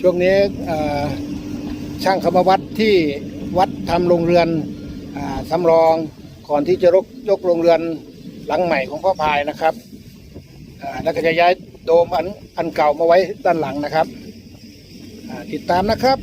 ช่วงนี้ช่างคำวัดที่วัดทำโรงเรือนอาสำรองก่อนที่จะยกยกโรงเรือนหลังใหม่ของพ่อพายนะครับแล้วก็จะย้ายโดมอันอันเก่ามาไว้ด้านหลังนะครับติดตามนะครับ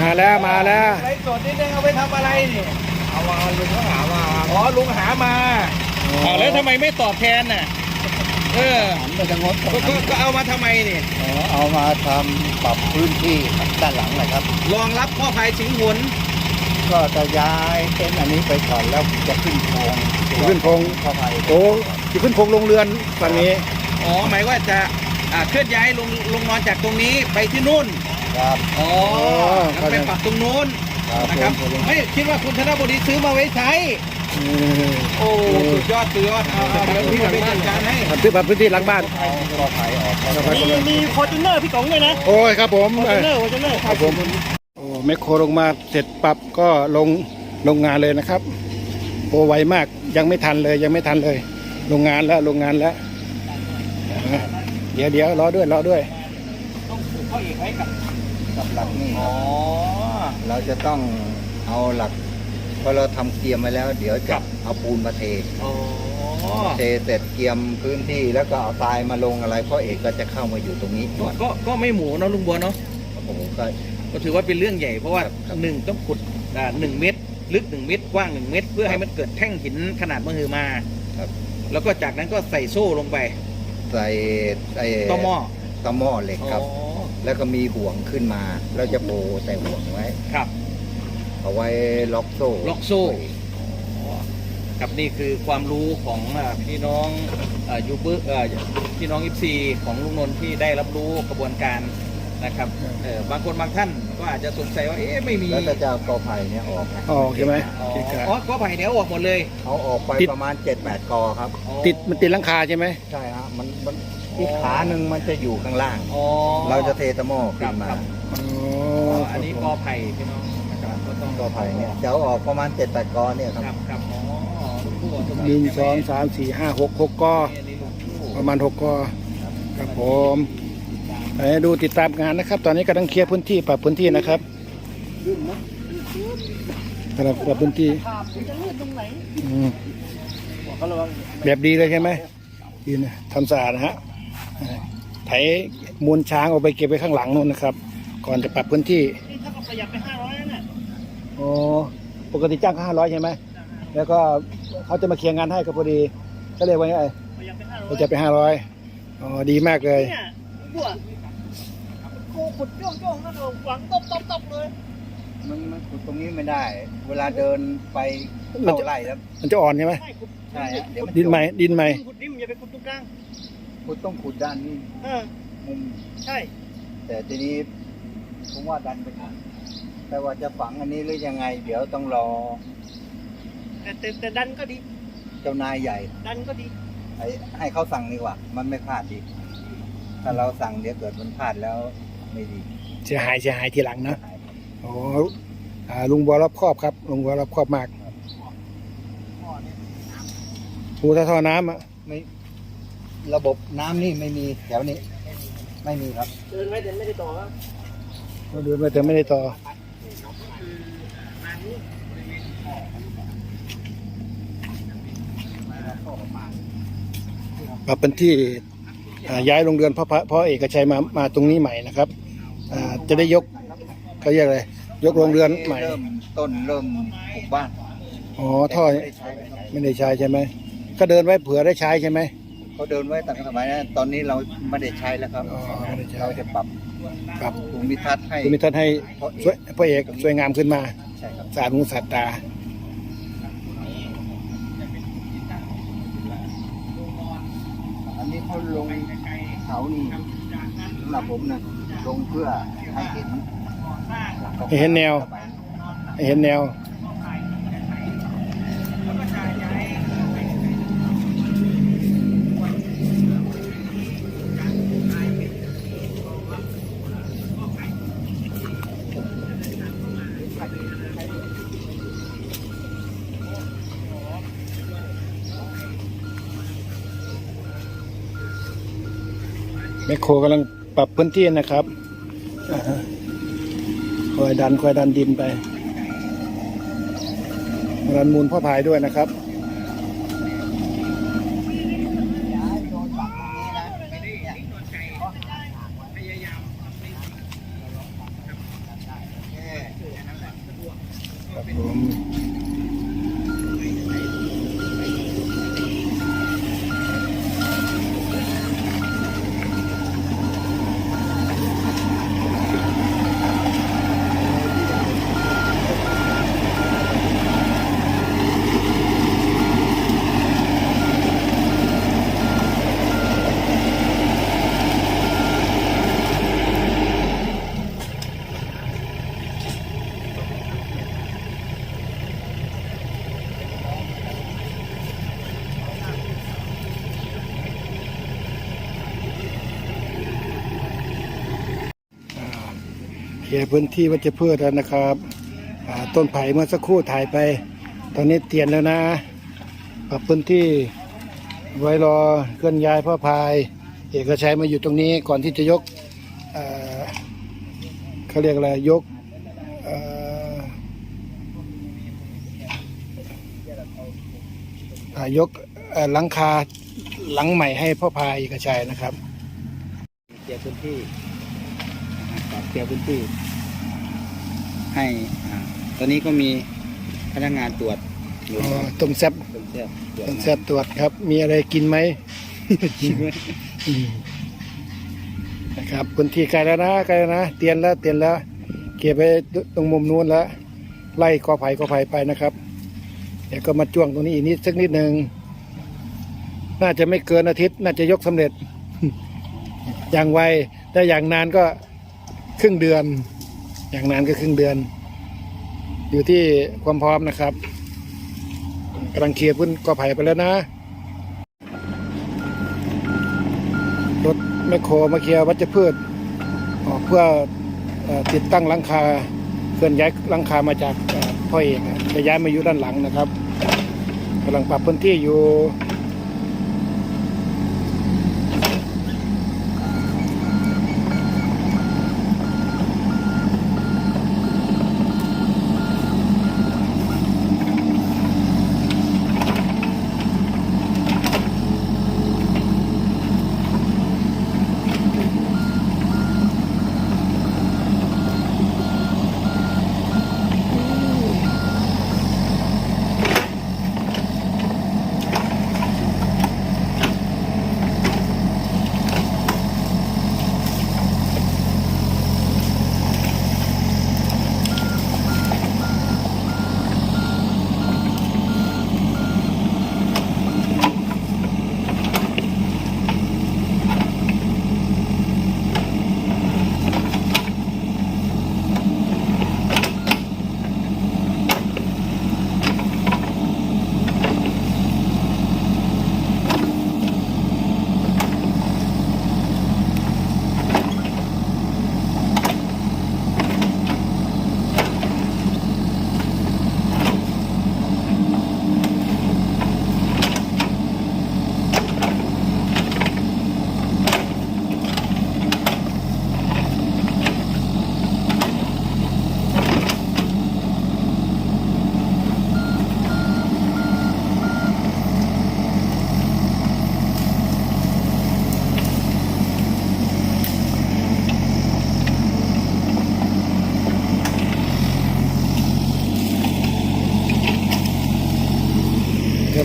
มาแล้วมาแล้วไรสดนิดนึงเอาไปทำอะไรนี่เอามาลุงเขาหามาอ๋อลุงหามา อ่าแล้วทำไมไม่ตอบแทนน่ะ เออก็จะงดก็ก็ก็เอามาทำไมนี่เอามาทำปรับพื้นที่ด้านหลังเลยครับ รองรับพ่อภัยสิงห์หนก็จะย้ายเต็นท์อันนี้ไปก่อนแล้วจะขึ้นโครงขึ้นโครง เข้าไปโอ้จะขึ้นโครงโรงเรือนฝั่งนี้อ๋อหมายว่าจะอ่าเคลื่อนย้ายลงลงนอนจากตรงนี้ไปที่นู่นครับอ๋อแล้วไปปรับตรงนู้นครับนะครับผมไม่คิดว่าคุณธนบดีซื้อมาไว้ใช้อืม โอ้สุดยอดสุดยอดเอาเอาเดี๋ยวพี่ไปจัดการให้ทำพื้นพื้นที่หลังบ้านเอากอไผ่ออกแล้วก็มีมีฟอร์จูเนอร์พี่กองด้วยนะโอ้ยครับผมฟอร์จูเนอร์ฟอร์จูเนอร์ครับผมโอ้แมคโครลงมาเสร็จปรับก็ลงลงงานเลยนะครับโอ้ไวมากยังไม่ทันเลยยังไม่ทันเลยโรงงานแล้วโรงงานแล้วอ่าเดี๋ยวเดี๋ยวรอด้วยรอด้วยต้องผูกข้อเอกไว้กับกับหลักนี่อ๋อเราจะต้องเอาหลัก พอเราทำเกียมไว้แล้ว เดี๋ยวจะเอาปูนมาเท อ๋อเทเสร็จเกียมพื้นที่แล้วก็เอาทรายมาลงอะไรพ่อเอกก็จะเข้ามาอยู่ตรงนี้ก็ก่อนก็ก็ไม่หมูเนาะลุงบัวเนาะผมก็ ก็ถือว่าเป็นเรื่องใหญ่เพราะว่าครับหนึ่งต้องขุดอ่าหนึ่งเมตร ลึกหนึ่งเมตรกว้างหนึ่งเมตร เพื่อให้มันเกิดแท่งหินขนาดมหึมาครับ แล้วก็จากนั้นก็ใส่โซ่ลงไปใส่ไอ้ต่อหม้อต่อหม้อเหล็กครับ อ๋อแล้วก็มีห่วงขึ้นมา เราจะโบใส่ห่วงไว้ ครับ เอาไว้ล็อกโซ่ล็อกโซ่ครับนี่คือความรู้ของอ่าพี่น้องอ่ายูเบอร์อ่าพี่น้องอิฟซีของลุงนนท์ที่ได้รับรู้กระบวนการนะครับเออบางคนบางท่านก็อาจจะสงสัยว่าเอ๊ะไม่มีแล้วก็จะเอากอไผ่เนี่ยออกออกใช่ไหมอ๋อติดกะอ๋อก็ไผ่เดี๋ยวออกหมดเลยเอาออกไปติดประมาณ7-8กอครับอ๋อติดมันติดหลังคาใช่ไหมใช่ฮะมันมันอีกขาหนึ่งมันจะอยู่ข้างล่างอ๋อเราจะเทตะหม้อขึ้นมาครับอ๋ออ๋อคอัรันบนี้ผมกอไผ่พี่น้องนะครับ ก็ต้องกอไผ่เนี่ยจะเอาออกประมาณ7-8กอเนี่ยคครับรับครับอ๋อลูกผู้อะหนึ่งสองสามสี่ห้าหกหกกออันนี้ลูกผู้ประมาณหกกอครับผมไปดูติดตามงานนะครับ ตอนนี้กำลังเคลียร์พื้นที่ปรับพื้นที่นะครับกำลังปรับพื้นที่ถามจะเลือดตรงไหนอืมเขาระวังแบบดีเลยใช่ไหมดีนะทำสะอาดนะฮะไถมูลช้างเอาไปเก็บไว้ข้างหลังนู่นนะครับ ก่อนจะปรับพื้นที่นี่ถ้าก็ประหยัดไปห้าร้อยน่ะ อ๋อปกติจ้างห้าร้อยใช่ไหมแล้วก็เขาจะมาเคลียร์งานให้ก็พอดีก็เลยว่าไงประหยัดไปห้าร้อเรายจะไปห้าร้อยอ๋อดีมากเลยเนี่ยพวกกูขุดโจ้งโจ้งนั่นเองหวังตบตบตบเลยมันมันขุดตรงนี้ไม่ได้ เวลาเดินไปเข้าไร่แล้วมันจะอ่อนใช่ไหมใช่ขุดใช่ฮะเดี๋ยวมันดินใหม่ดินใหม่ขุดดินอย่าไปขุดตรงกลางขุดต้องขุดด้านนี้เออมุมใช่ แต่ทีนี้ผมว่าดันไปก่อน แต่ว่าจะฝังอันนี้หรือยังไง เดี๋ยวต้องรอ แต่แต่แต่ดันก็ดี เจ้านายใหญ่ดันก็ดีให้ให้เขาสั่งดีกว่า มันไม่พลาดดี ถ้าเราสั่งเดี๋ยวเกิดมันพลาดแล้วไม่ดีเสียหายเสียหายทีหลังนะโอ้อ่าลุงบัวรอบครอบครับลุงบัวรอบครอบมากปูถ้าท่อน้ำอะไม่ระบบน้ำนี่ไม่มีแถวนี้ ไม่มีครับ เดินไว้แต่ไม่ได้ต่อวะเราเดินไปแต่ไม่ได้ต่อป รับเป็นที่อ่าย้ายโรงเรือนพ่อพระพ่อเอกชัยมามาตรงนี้ใหม่นะครับอ่าจะได้ยกเขาเรียกอะไรยกโรงเรือนใหม่ เริ่มต้นเริ่มปลูกบ้านอ๋อท่อแต่ไม่ได้ใช้นะครับไม่ได้ใช้ใช่ไหมก็เดินไว้เผื่อได้ใช้ใช่ไหมเขาเดินไว้ตั้งแต่สมัยนั้นตอนนี้เราไม่ได้ใช้แล้วครับอ๋อไม่ได้ใช้เราจะปรับปรับภูมิทัศน์ให้คุณมิตรให้ช่วยพระเอกสวยงามขึ้นมาใช่ครับสะอาดหูสะอาดตา อันนี้เขาลงเขานี่สำหรับผมนะลงเพื่อให้เห็นเห็นแนว เห็นแนว แมคโครกำลังปรับพื้นที่นะครับคอยดันคอยดันดินไปรันมูลพ่อพายด้วยนะครับครับผม ลียร์พื้นที่วัชพืชแล้วนะครับต้นไผ่เมื่อสักครู่ถ่ายไป ตอนนี้เตียนแล้วนะ ปรับพื้นที่ไว้รอเคลื่อนย้ายพ่อพาย เอกชัยมาอยู่ตรงนี้ก่อนที่จะยกเขาเรียกอะไรยกยกหลังคาหลังใหม่ให้พ่อพายเอกชัยนะครับเคลียร์พื้นที่ นะครับเคลียร์พื้นที่ให้อ่าตอนนี้ก็มีพนักงานตรวจอยู่อ๋อต้มแซบต้นแซ่บตรวจต้มแซบตรวจครับ มีอะไรกินไหมอืมนะครับพื้นที่ไกลแล้วนะไกลแล้วนะเตียนแล้วเตียนแล้วเก็บไปตรงมุมนู้นแล้วไล่กอไผ่กอไผ่ไปนะครับเดี๋ยวก็มาจ้วงตรงนี้อีกนิดสักนิดหนึ่งน่าจะไม่เกินอาทิตย์ น่าจะยกสำเร็จ อย่างไวแต่อย่างนานก็ ครึ่งเดือน อย่างนานก็ครึ่งเดือน อยู่ที่ความพร้อมนะครับกำลังเคลียร์พื้นกอไผ่ไปแล้วนะ รถแมคโครมาเคลียร์วัชพืชออกเพื่ออติดตั้งหลังคาเคลื่อนย้ายหลังคามาจากพ่อเอกจะย้ายมาอยู่ด้านหลังนะครับกำลังปรับพื้นที่อยู่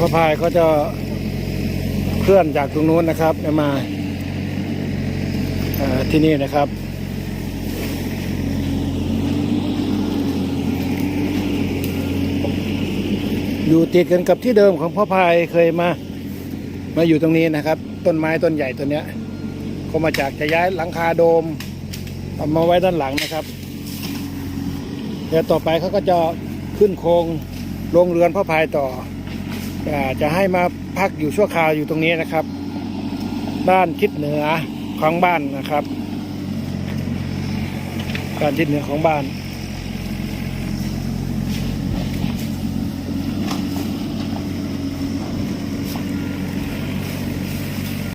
พระพายเขาจะเคลื่อนจากตรงนู้นนะครับมาที่นี่นะครับอยู่ติดกันกับที่เดิมของพ่อพายเคยมา มาอยู่ตรงนี้นะครับ ต้นไม้ต้นใหญ่ต้นเนี้ยก็มาจากจะย้ายหลังคาโดมเอามาไว้ด้านหลังนะครับเดี๋ยวต่อไปเขาก็จะขึ้นโครงโรงเรือนพ่อพายต่อ จะให้มาพักอยู่ชั่วคราวอยู่ตรงนี้นะครับ ด้านทิศเหนือของบ้านนะครับด้านทิศเหนือของบ้าน